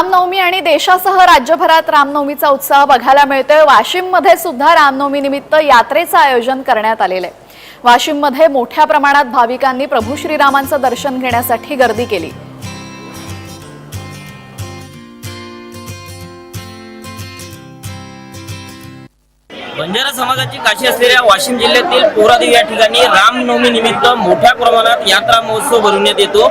रामनवमी आणि देशासह राज्यभरात रामनवमीचा उत्साह बघायला मिळतोय. वाशिममध्ये सुद्धा रामनवमी निमित्त यात्रेचं आयोजन करण्यात आलेलं आहे. वाशिममध्ये मोठ्या प्रमाणात भाविकांनी प्रभू श्रीरामांचं दर्शन घेण्यासाठी गर्दी केली. बंजारा समाजाची काशी असलेल्या वाशिम जिल्ह्यातील पोरादेवी या ठिकाणी रामनवमी निमित्त मोठ्या प्रमाणात यात्रा महोत्सव भरवण्यात येतो.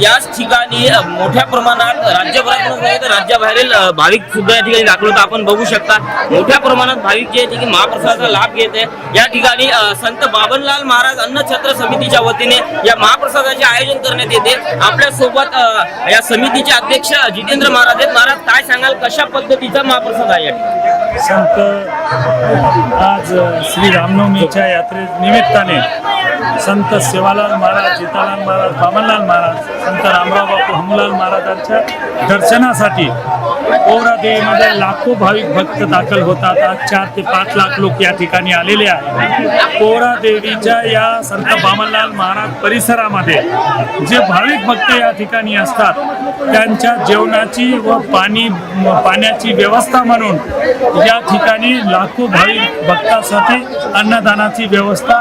याच ठिकाणी मोठ्या प्रमाणात राज्यभरातून नव्हे तर राज्याबाहेरील भाविक सुद्धा या ठिकाणी दाखल होता आपण बघू शकता मोठ्या प्रमाणात भाविक जे आहेत महाप्रसादाचा लाभ घेत आहे. या ठिकाणी संत बाबनलाल महाराज अन्न छत्र समितीच्या वतीने या महाप्रसादाचे आयोजन करण्यात येते. आपल्यासोबत या समितीचे अध्यक्ष जितेंद्र महाराज आहेत. महाराज काय सांगाल? कशा पद्धतीचा महाप्रसाद आहे या ठिकाणी? संत आज श्री रामनवमीच्या यात्रे निमित्ताने संत सेवालाल महाराज जितालाल महाराज बामनलाल महाराज संत रामराव बापू हमलाल महाराजांच्या दर्शनासाठी पौरादेवीमध्ये लाखो भाविक भक्त दाखल होतात. आज चार ते पाच लाख लोक या ठिकाणी आलेले आहेत. पौरादेवीच्या या संत बामनलाल महाराज परिसरामध्ये जे भाविक भक्त या ठिकाणी असतात त्यांच्या जेवणाची व पाणी पाण्याची व्यवस्था म्हणून या ठिकाणी लाखो भाविक भक्तासाठी अन्नदानाची व्यवस्था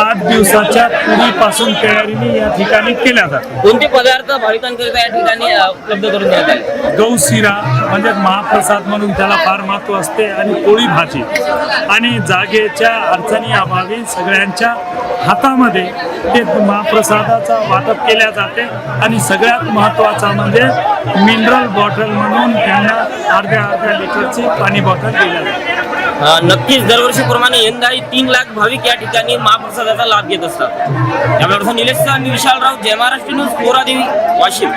आठ दिवस दिवसाच्या पूर्वीपासून तयारीने या ठिकाणी केल्या जाते कोणते पदार्थ भाविकांकरिता या ठिकाणी अ, उपलब्ध करून देण्यात आले? गौशिरा म्हणजे महाप्रसाद म्हणून त्याला फार महत्त्व असते आणि पोळी भाजी. आणि जागेच्या अडचणी अभावी सगळ्यांच्या हातामध्ये ते महाप्रसादाचा वाटप केल्या जाते. आणि सगळ्यात महत्त्वाचा म्हणजे मिनरल बॉटल म्हणून त्यांना अर्ध्या अर्ध्या लिटरची पाणी बॉटल दिल्या जाते. नक्कीच दरवर्षीप्रमाणे यंदाही तीन लाख भाविक या ठिकाणी महाप्रसादाचा लाभ घेत असतात. त्यामुळे निलेश सर आणि विशालराव जय महाराष्ट्र न्यूज कोरादेवी वाशिम.